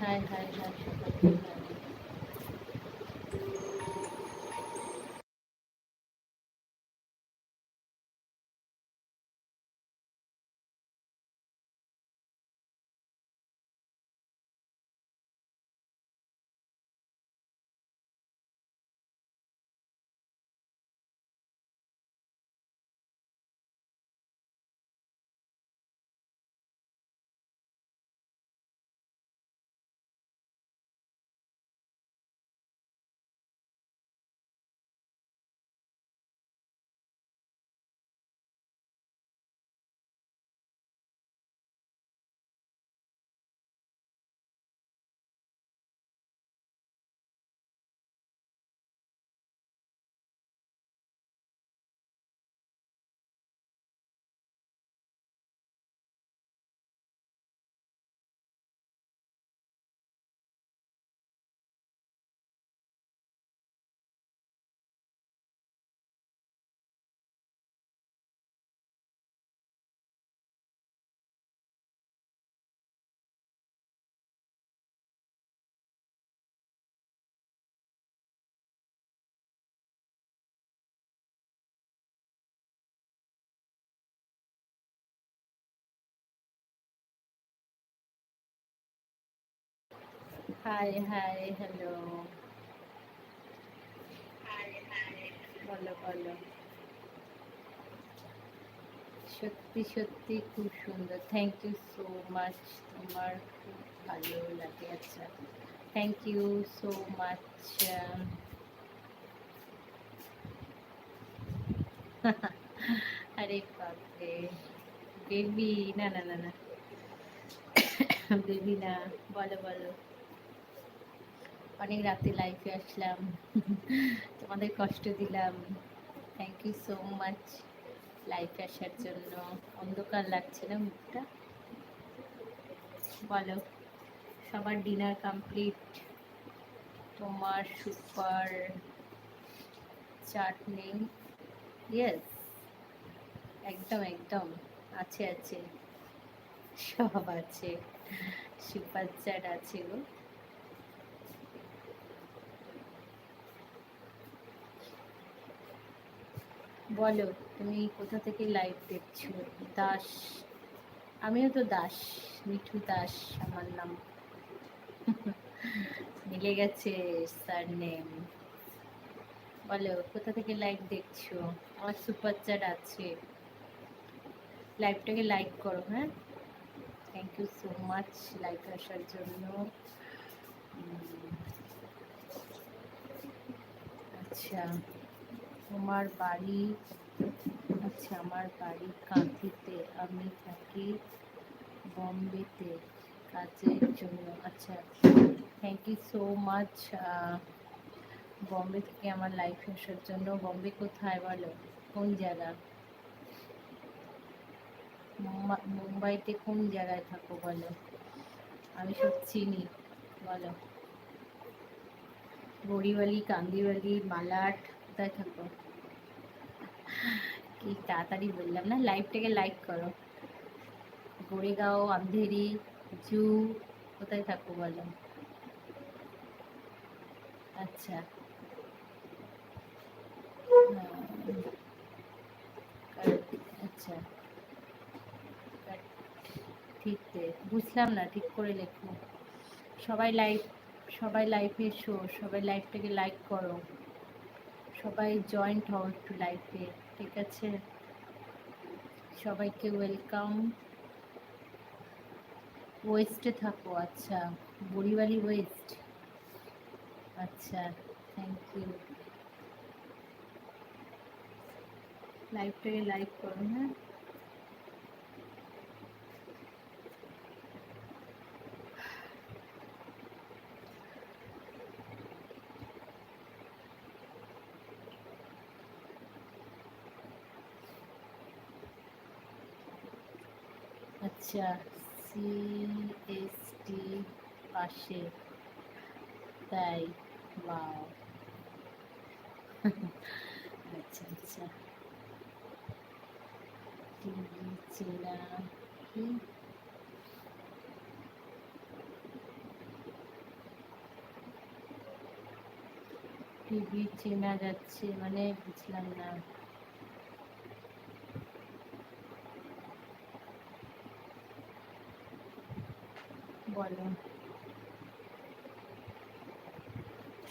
Hi hi hi hi hi hi hello বলো বলো। সত্যি সত্যি খুব সুন্দর। থ্যাংক ইউ সো মাচ তোমার খুব ভালো লাগে আচ্ছা। থ্যাংক ইউ সো মাচ আরে বাপরে। বেবি না না না না। বেবি না। বলো বলো। অনেক রাতে লাইফে আসলাম। তোমাদের কষ্ট দিলাম। থ্যাংক ইউ সো মাচ লাইফে আসার জন্য। অন্ধকার লাগছে না মুখটা? বলো। সবার ডিনার কমপ্লিট তোমার সুপার চাটনি। ইয়েস একদম একদম। আছে আছে। সব আছে। সুপার চাট আছে গো। বলো, তুমি কোথা থেকে লাইভ দেখছ? দাস, আমিও তো দাস, মিঠু দাস, আমার নাম। মিলে গেছে স্যার নেম বলো, কোথা থেকে লাইভ দেখছ? আমার সুপার চ্যাট আছে। লাইভটাকে লাইক করো হ্যাঁ? Thank you so much live আসার জন্য। আচ্ছা। তোমার বাড়ি আচ্ছা আমার বাড়ি কাঁথিতে, আমি থাকি বম্বেতে কাজের জন্য। আচ্ছা thank you so much Bombay থেকে আমার লাইফ আসার জন্য। বম্বে কোথায় বলো? কোন জায়গা? মুম্বাইতে কোন জায়গায় থাকো বলো? আমি সব চিনি, বলো। বড়িওয়ালি, কান্দিওয়ালি মালাট কোথায় থাকো? কি তাড়াতাড়ি বললাম না? লাইভটাকে লাইক করো। গোড়েগাঁও আন্ধেরি, জু, কোথায় থাকো বলো? আচ্ছা। আচ্ছা। ঠিক বুঝলাম না, ঠিক করে লেখো। সবাই লাইভ সবাই লাইভে এসো, সবাই লাইভটাকে লাইক করো। সবাই জয়েন্ট হও একটু লাইফে ঠিক আছে? সবাইকে ওয়েলকাম ওয়েস্টে থাকো আচ্ছা বড়িবালি ওয়েস্ট আচ্ছা থ্যাংক ইউ লাইফটাকে লাইক করো হ্যাঁ? আচ্ছা সিএসটি পাশে। তাই, বাও। আচ্ছা আচ্ছা। টিভি চেনা কি টিভি চেনা যাচ্ছে মানে বুঝলাম না। বলো।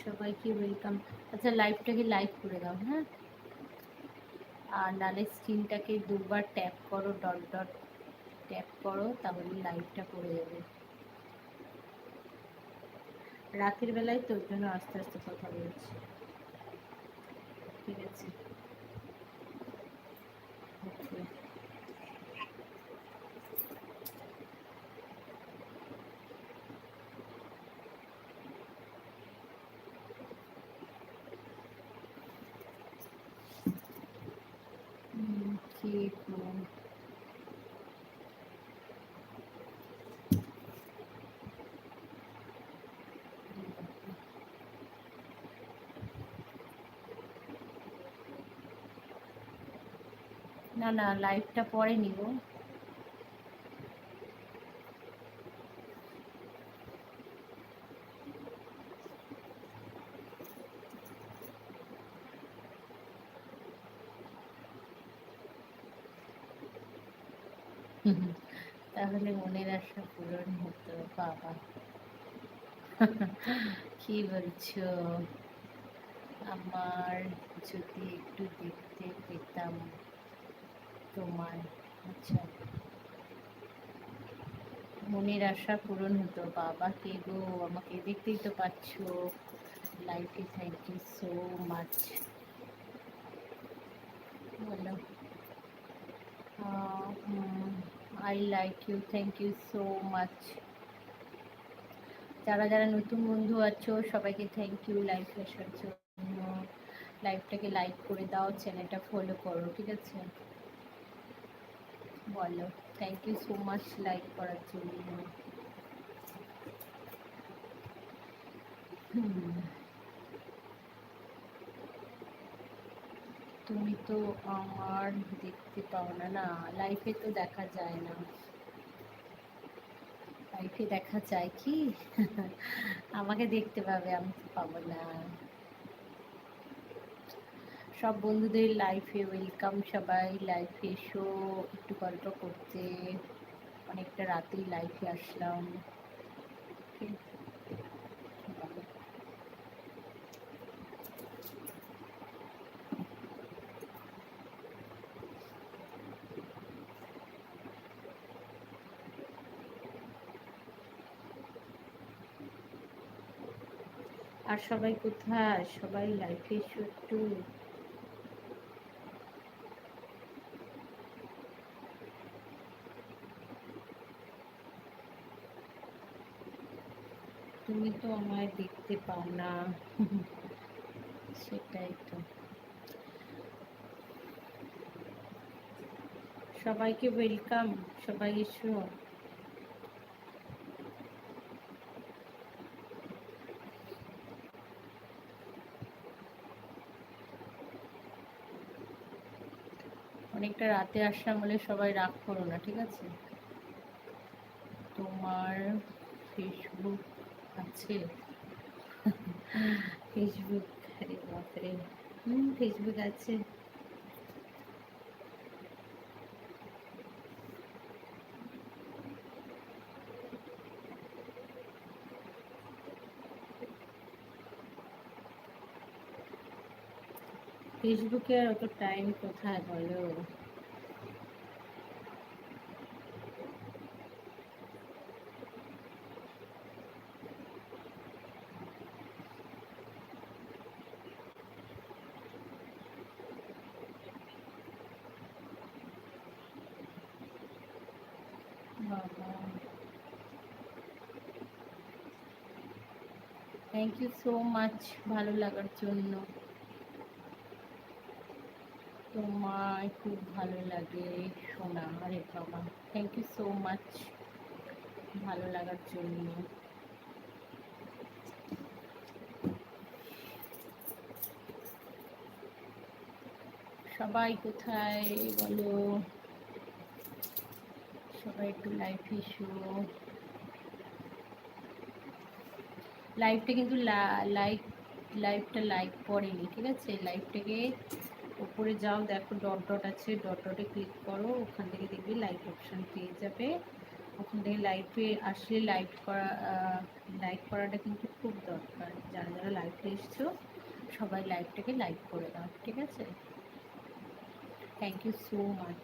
সবাইকে ওয়েলকাম আচ্ছা লাইভটাকে লাইক করে দাও হ্যাঁ? আর নালে স্ক্রিনটাকে দুবার ট্যাপ করো ডট ডট ট্যাপ করো, তাহলে লাইভটা করে যাবে। রাতের বেলায় তোর জন্য আস্তে আস্তে কথা বলছি। ঠিক আছে? ঠিক না না লাইভটা পরে নিব। তাহলে মনের আশা পূরণ হতো, বাবা। কি বলছো? আমার যদি একটু দেখতে পেতাম তোমার আচ্ছা। মনের আশা পূরণ হতো, বাবা কে গো, আমাকে দেখতেই তো পাচ্ছ। লাইফে থ্যাংক ইউ সো মাচ বলো। I like you thank you so much যারা যারা নতুন বন্ধু আছো, সবাইকে থ্যাংক ইউ লাইভ আসার জন্য। লাইভটাকে লাইক করে দাও, চ্যানেলটা ফলো করো, ঠিক আছে? বলো thank you so much like করার জন্য। হুম। তুমি তো আমার দেখতে পাও না না লাইফে তো দেখা যায় না। লাইফে দেখা যায় কি? আমাকে দেখতে পাবে, আমি তো পাবো না। সব বন্ধুদের লাইফে ওয়েলকাম সবাই লাইফে এসো, একটু গল্প করতে। অনেকটা রাতেই লাইফে আসলাম। আর সবাই কোথায়? সবাই লাইফে এসো একটু তুমি তো আমায় দেখতে পাও না। সেটাই তো। সবাইকে ওয়েলকাম সবাই এসো। অনেকটা রাতে আসলাম বলে সবাই রাগ করো না, ঠিক আছে? তোমার ফেসবুক আছে? ফেসবুক আরে বাপরে। হুম ফেসবুক আছে। ফেসবুকে অত টাইম কোথায় বলো? থ্যাংক ইউ সো মাচ ভালো লাগার জন্য। তোমায় খুব ভালো লাগে শোনা আরে বাবা থ্যাংক ইউ সো মাচ ভালো লাগার জন্য। সবাই কোথায় বলো? সবাই একটু লাইফ ইস্যু লাইভটা কিন্তু লাইক লাইভটা লাইক পড়েনি ঠিক আছে? লাইভটাকে উপরে যাও, দেখো ডট ডট আছে ডট ডটে ক্লিক করো, ওখান থেকে দেখবে লাইভ অপশান পেয়ে যাবে। ওখান থেকে লাইভে আসলে লাইভ করা লাইভ করাটা কিন্তু খুব দরকার। যারা যারা লাইভে এসছো, সবাই লাইভটাকে লাইক করে দাও, ঠিক আছে? থ্যাংক ইউ সো মাচ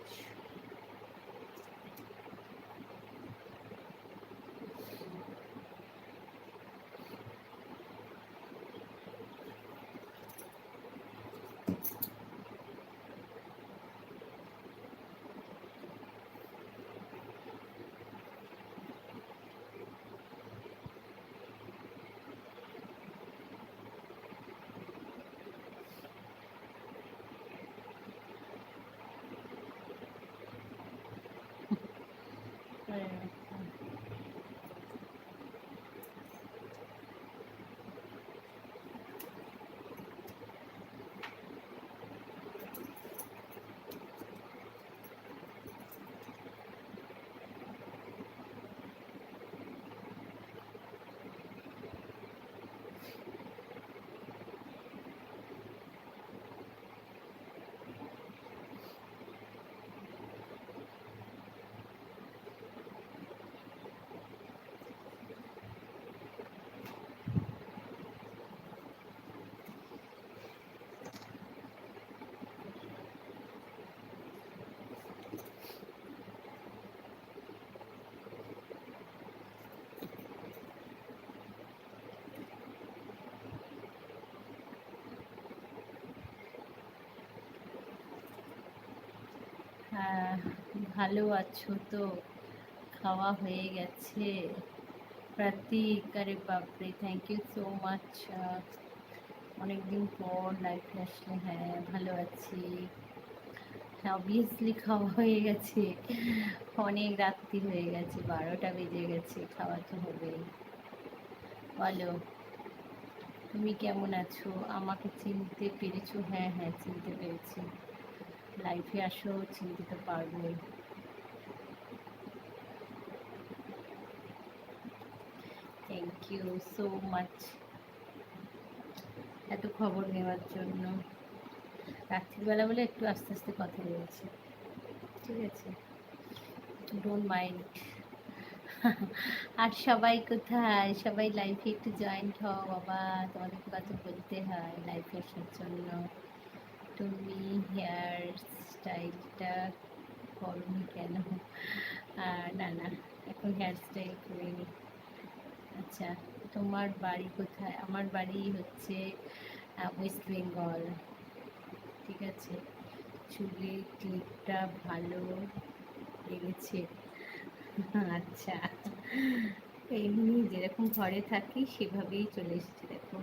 হ্যাঁ ভালো আছো তো? খাওয়া হয়ে গেছে। প্রতীক, আরে বাপরে থ্যাংক ইউ সো মাচ অনেকদিন পর লাইফে আসলে হ্যাঁ ভালো আছি। হ্যাঁ অবভিয়াসলি খাওয়া হয়ে গেছে। অনেক রাত্রি হয়ে গেছে, বারোটা বেজে গেছে, খাওয়া তো হবেই। বলো, তুমি কেমন আছো? আমাকে চিনতে পেরেছ? হ্যাঁ হ্যাঁ চিনতে পেরেছি। লাইফে আসো চিনতে পারব। থ্যাংক ইউ সো মাচ এত খবর নেওয়ার জন্য। রাত্রিবেলা বলে একটু আস্তে আস্তে কথা বলছি। ঠিক আছে? ডোন্ট মাইন্ড আর সবাই কোথায়? সবাই লাইফে একটু জয়েন্ট হও, বাবা। তোমাদের কথা বলতে হয় লাইফে আসার জন্য। তুমি হেয়ার স্টাইলটা করনি কেন? না না, এখন হেয়ার স্টাইল করিনি আচ্ছা তোমার বাড়ি কোথায়? আমার বাড়ি হচ্ছে ওয়েস্ট বেঙ্গল ঠিক আছে? চুলের ক্লিপটা ভালো লেগেছে। আচ্ছা এমনি যেরকম ঘরে থাকি, সেভাবেই চলে এসেছি, দেখো।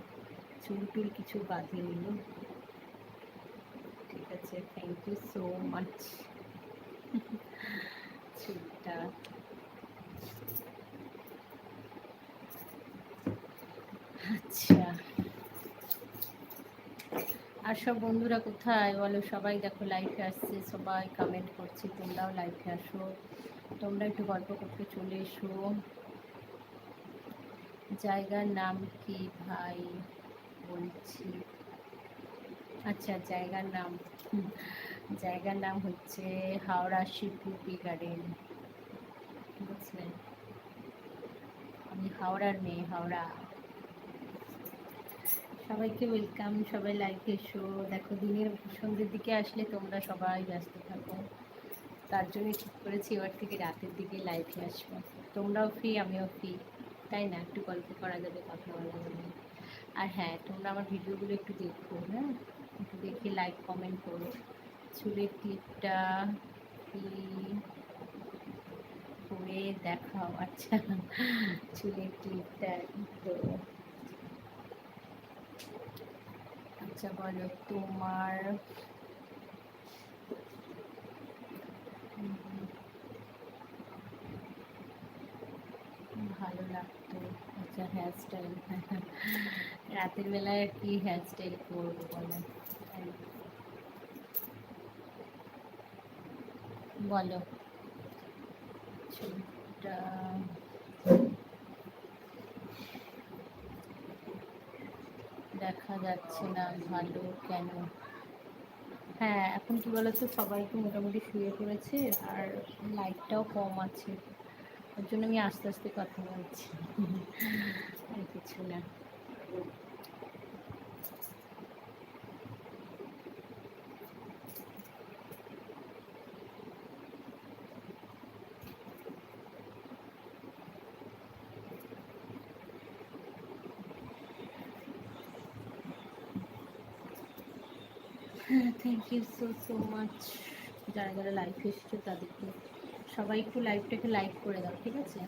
চুল টুল কিছু বাঁধে বাঁধেনি। আছে থ্যাংক ইউ সো মাচ চুলটা আচ্ছা। আর সব বন্ধুরা কোথায়? বলো, সবাই দেখো লাইফে আসছে, সবাই কমেন্ট করছে, তোমরাও লাইফে আসো। তোমরা একটু গল্প করতে চলে এসো। জায়গার নাম কি ভাই? বলছি। আচ্ছা জায়গার নাম। জায়গার নাম হচ্ছে হাওড়া শিবরূপি গার্ডেন। বুঝলেন? আমি হাওড়ার মেয়ে, হাওড়া। সবাইকে ওয়েলকাম, সবাই লাইভে এসো দেখো, দিনের সন্ধ্যের দিকে আসলে তোমরা সবাই ব্যস্ত থাকো। তার জন্য ঠিক করেছি এবার থেকে রাতের দিকে লাইভে আসব। তোমরাও ফ্রি, আমিও ফ্রি। তাই না? একটু গল্প করা যাবে, কথা বলা যাবে। আর হ্যাঁ তোমরা আমার ভিডিওগুলো একটু দেখো হ্যাঁ? একটু দেখে লাইক কমেন্ট করো। চুলের ক্লিপটা কি করে দেখাও? আচ্ছা চুলের ক্লিপটা তো আচ্ছা বলো তোমার ভালো লাগতো আচ্ছা হেয়ার স্টাইল রাতের বেলায় কি হেয়ার স্টাইল করব বলো। বলো দেখা যাচ্ছে না ভালো কেন? হ্যাঁ এখন কি বলতো? সবাই তো মোটামুটি শুয়ে পড়েছে আর লাইটটাও কম আছে। ওর জন্য আমি আস্তে আস্তে কথা বলছি। আর কিছু না। Thank you so so much যারা যারা লাইভ এসেছে তাদেরকে সবাই একটু লাইভটাকে লাইক করে দাও ঠিক আছে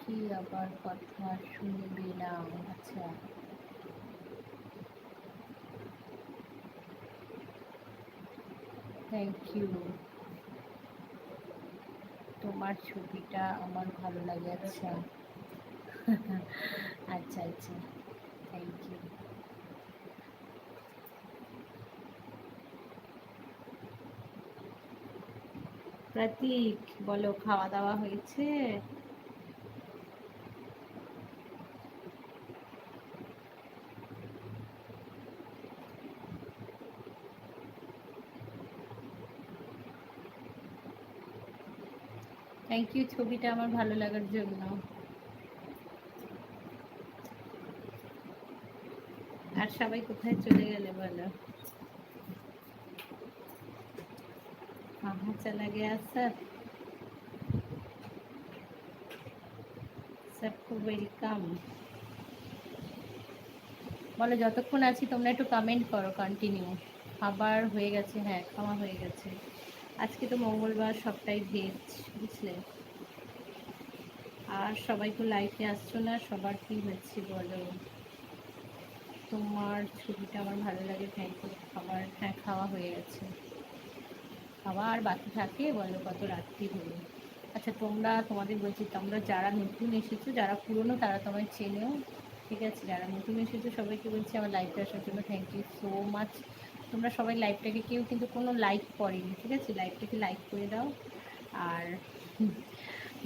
কি আবার কথা শুনবে না আচ্ছা। থ্যাংক ইউ তোমার ছবিটা আমার ভালো লাগে আচ্ছা। আচ্ছা আচ্ছা। থ্যাংক ইউ প্রতীক, বলো, খাওয়া দাওয়া হয়েছে? থ্যাংক ইউ ছবিটা আমার ভালো লাগার জন্য আর সবাই কোথায় চলে গেলে বলো कहाँ चला गया सब सबको ওয়েলকাম বলো যতক্ষণ আছি তোমরা একটু কমেন্ট করো কন্টিনিউ খাবার হয়ে গেছে হ্যাঁ খাওয়া হয়ে গেছে আজকে তো মঙ্গলবার সবটাই ভেজ, বুঝলে? আর সবাই তো লাইফে আসছো না, সবার কি হচ্ছে বলো? তোমার ছবিটা আমার ভালো লাগে থ্যাংক ইউ খাবার হ্যাঁ খাওয়া হয়ে গেছে। খাওয়া আর বাকি থাকে, বলো কত রাত্রি হলো আচ্ছা তোমরা, তোমাদের বলছি, তোমরা যারা নতুন এসেছ, যারা পুরনো, তারা তোমায় চেনেও, ঠিক আছে? যারা নতুন এসেছ, সবাইকে বলছি আমার লাইভে আসার জন্য থ্যাংক ইউ সো মাচ তোমরা সবাই লাইভটাকে কেউ কিন্তু কোনো লাইক করেনি, ঠিক আছে? লাইভটাকে লাইক করে দাও। আর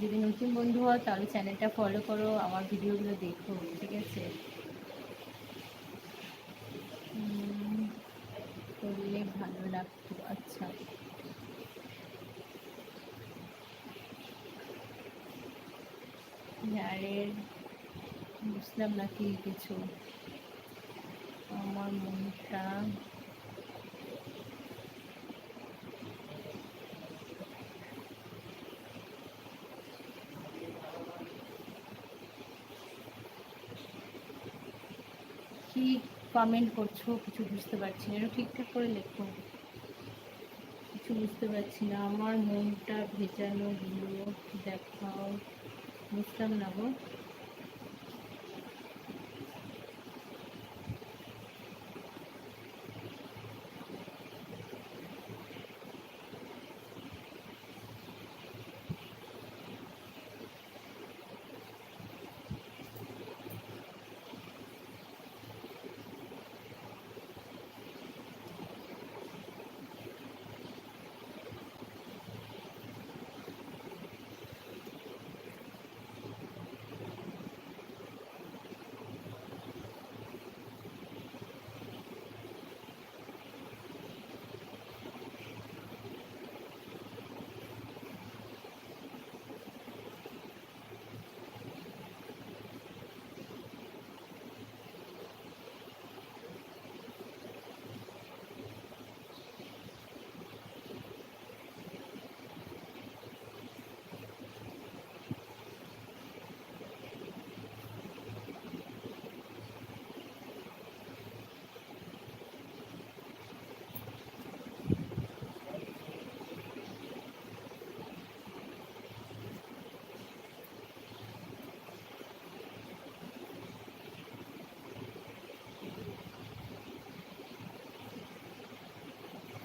যদি নতুন বন্ধু হও, তাহলে চ্যানেলটা ফলো করো, আমার ভিডিওগুলো দেখো, ঠিক আছে? করলে ভালো লাগতো আচ্ছা। যারের বুঝলাম না কি কিছু আমার মনটা কি কমেন্ট করছ, কিছু বুঝতে পারছি না। ঠিকঠাক করে লেখো। কিছু বুঝতে পারছি না। আমার মনটা ভেজানো দিল দেখাও। বুঝলাম না গো।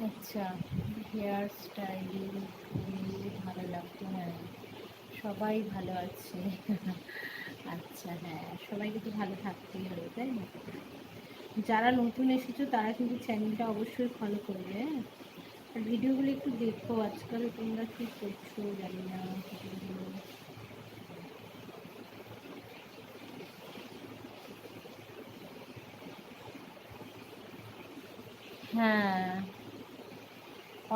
আচ্ছা হেয়ার স্টাইলিং ভালো লাগতো হ্যাঁ। সবাই ভালো আছে। আচ্ছা হ্যাঁ সবাই কিন্তু ভালো থাকতেই হবে, তাই না? যারা নতুন এসেছ, তারা কিন্তু চ্যানেলটা অবশ্যই ফলো করবে হ্যাঁ। আর ভিডিওগুলো একটু দেখো, আজকাল তোমরা কী করছ জানি না ভিডিওগুলো হ্যাঁ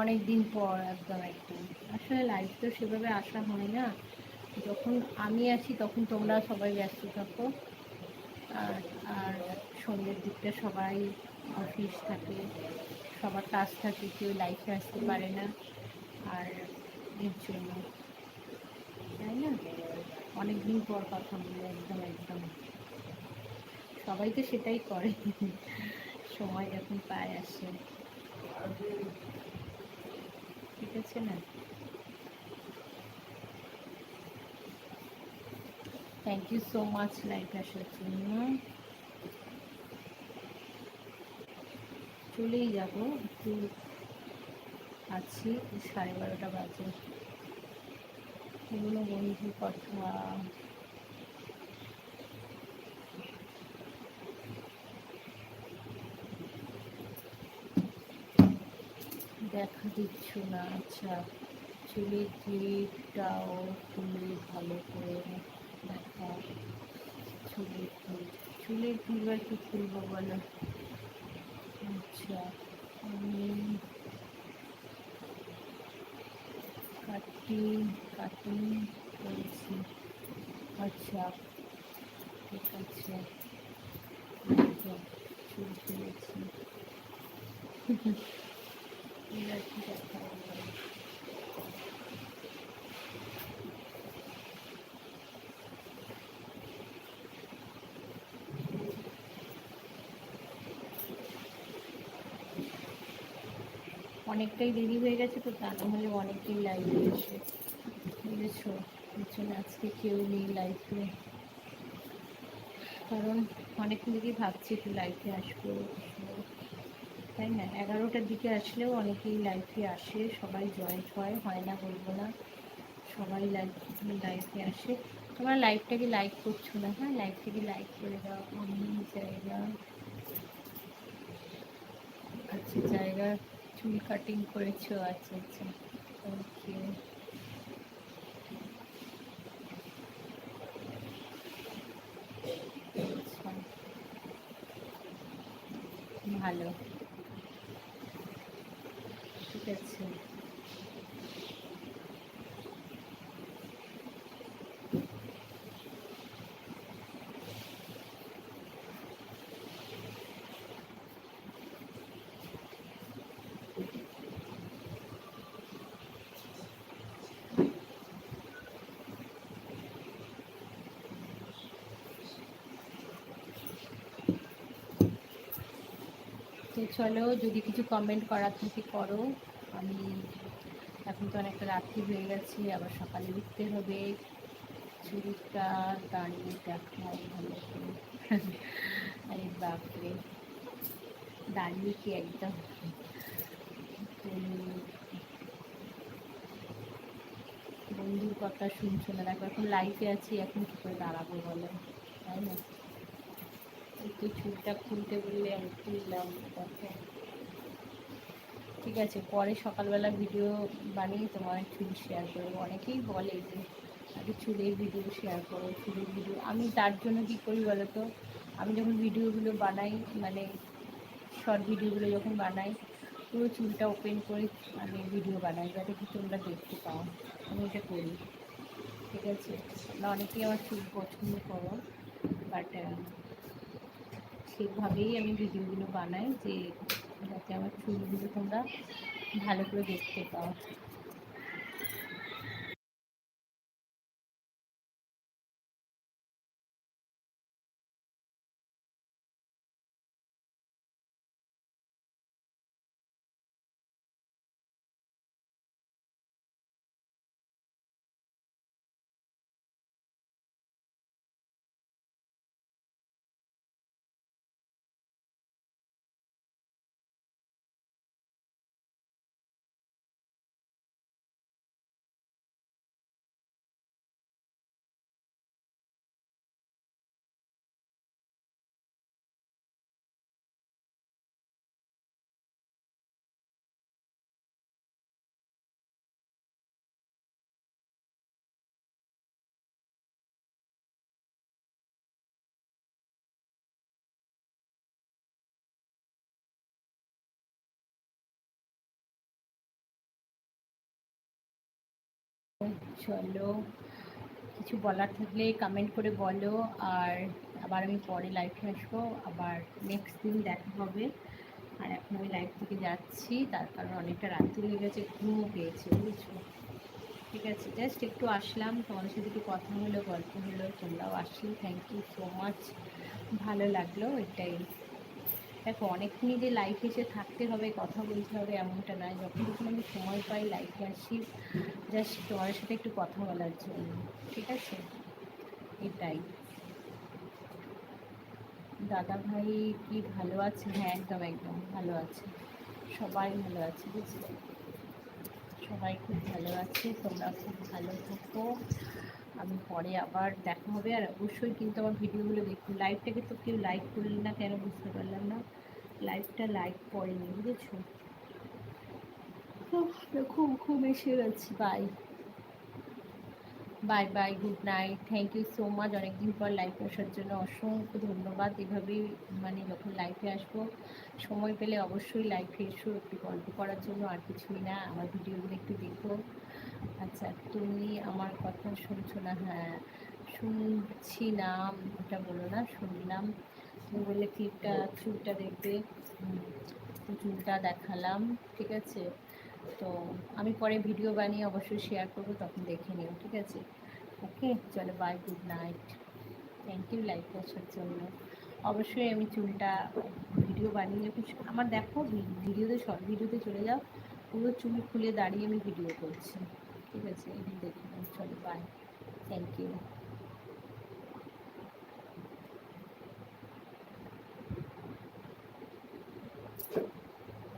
অনেক দিন পর একদম একদম আসলে লাইফ তো সেভাবে আসা হয় না। যখন আমি আসি তখন তোমরা সবাই ব্যস্ত থাকো। আর আর সন্ধ্যের দিকটা সবাই অফিস থাকে, সবার কাজ থাকে, কেউ লাইফে আসতে পারে না। আর এর জন্য, তাই না? অনেক দিন পর কথা বলে একদম একদম। সবাই তো সেটাই করে। সময় যখন পায় আসে। ঠিক আছে না? Thank you so much life আসার জন্য চলেই যাব, একটু আছি, সাড়ে বারোটা বাজে। পুরনো বন্ধু কথা। দেখা দিচ্ছ না। আচ্ছা চুলের ক্লিপটাও তুমি ভালো করে দেখা। চুলের ক্লিপ চুলের ক্লিপ আর কি খুলবো বলো? আচ্ছা আমি কাটিং কাটিং করেছি। আচ্ছা ঠিক আছে। আচ্ছা চুল তুলেছি অনেকটাই দেরি হয়ে গেছে তো তা নাহলে অনেকেই লাইভে এসে বুঝেছ? পিছনে আজকে কেউ নেই লাইফে কারণ অনেকক্ষণ থেকেই ভাবছি একটু লাইফে আসব তাই না? এগারোটার দিকে আসলেও অনেকেই লাইফে আসে, সবাই জয়েন্ট হয় হয় না বলব না। সবাই লাইফ লাইফে আসে। তোমরা লাইফটাকে লাইক করছ না হ্যাঁ? লাইফটাকে লাইক করে দাও আমি জায়গা। আচ্ছা জায়গা চুল কাটিং করেছ আচ্ছা আচ্ছা ওকে আচ্ছা। ভালো ঠিক আছে তো চলো, যদি কিছু কমেন্ট করার থাকে করো। আমি এখন তো অনেকটা রাত্রি হয়ে গেছে, আবার সকালে উঠতে হবে। চুরিটা দাঁড়িয়ে দেখাও ভালো আরে বাপরে। দাঁড়িয়ে কি একদম? বন্ধুর কথা শুনছো না। দেখো, এখন লাইফে আছি, এখন কি করে দাঁড়াবো বলো? তাই না? একটু চুলটা খুলতে বললে আমি খুললাম, দেখো। ঠিক আছে, পরে সকালবেলা ভিডিও বানিয়ে তোমার চুল শেয়ার করব। অনেকেই বলে যে, আগে চুলের ভিডিও শেয়ার করো, চুলের ভিডিও আমি তার জন্য কী করি বলো তো আমি যখন ভিডিওগুলো বানাই মানে শর্ট ভিডিওগুলো যখন বানাই, পুরো চুলটা ওপেন করে আমি ভিডিও বানাই, যাতে কি তোমরা দেখতে পাও। আমি এটা করি। ঠিক আছে? তোমরা অনেকেই আমার চুল পছন্দ করো বাট সেভাবেই আমি ভিডিওগুলো বানাই যে যাতে আমার চুলগুলো তোমরা ভালো করে দেখতে পাও। চলো, কিছু বলার থাকলে কমেন্ট করে বলো। আর আবার আমি পরে লাইভে আসব, আবার নেক্সট দিন দেখা হবে। আর এখন আমি লাইভ থেকে যাচ্ছি, তার কারণ অনেকটা রাত্রি হয়ে গেছে, ঘুমও পেয়েছে, বুঝছ? ঠিক আছে জাস্ট একটু আসলাম, তোমাদের সাথে একটু কথা হলো, গল্প হলো, তোমরাও আসলে থ্যাংক ইউ সো মাচ ভালো লাগল, এটাই। দেখো, অনেকক্ষণই যে লাইফে এসে থাকতে হবে, কথা বলতে হবে এমনটা নয়। যখন যখন আমি সময় পাই লাইফে আসি জাস্ট তোমার সাথে একটু কথা বলার জন্য, ঠিক আছে? এটাই। দাদা ভাই কি ভালো আছে? হ্যাঁ একদম একদম ভালো আছে। সবাই ভালো আছে, বুঝলে? সবাই খুব ভালো আছে, তোমরা খুব ভালো থাকো। আমি পরে আবার দেখা হবে। আর অবশ্যই কিন্তু আমার ভিডিওগুলো দেখুন। লাইভটাকে তো কেউ লাইক করলেন না কেন বুঝতে পারলাম না। লাইভটা লাইক করেনি, বুঝেছ? খুব খুব এসে গেছি। Bye bye bye good night thank you so much অনেকদিন পর লাইভে আসার জন্য অসংখ্য ধন্যবাদ। এভাবেই মানে যখন লাইফে আসব, সময় পেলে অবশ্যই লাইফে এসো। একটু গল্প করার জন্য আর কিছুই না। আমার ভিডিওগুলো একটু দেখো। আচ্ছা তুমি আমার কথা শুনছো না? হ্যাঁ শুনছি না ওটা বলো না, শুনলাম। তুমি বললে ক্লিপটা, চুলটা দেখবে। চুলটা দেখালাম, ঠিক আছে? তো আমি পরে ভিডিও বানিয়ে অবশ্যই শেয়ার করব, তখন দেখে নিও, ঠিক আছে? ওকে, চলো bye good night thank you like আসার জন্য। অবশ্যই আমি চুলটা ভিডিও বানিয়ে আমার দেখো, ভিডিওতে শর্ট ভিডিওতে চলে যাও। পুরো চুল খুলে দাঁড়িয়ে আমি ভিডিও করছি। ঠিক আছে এই দেখে নাও চলো বাই থ্যাংক ইউ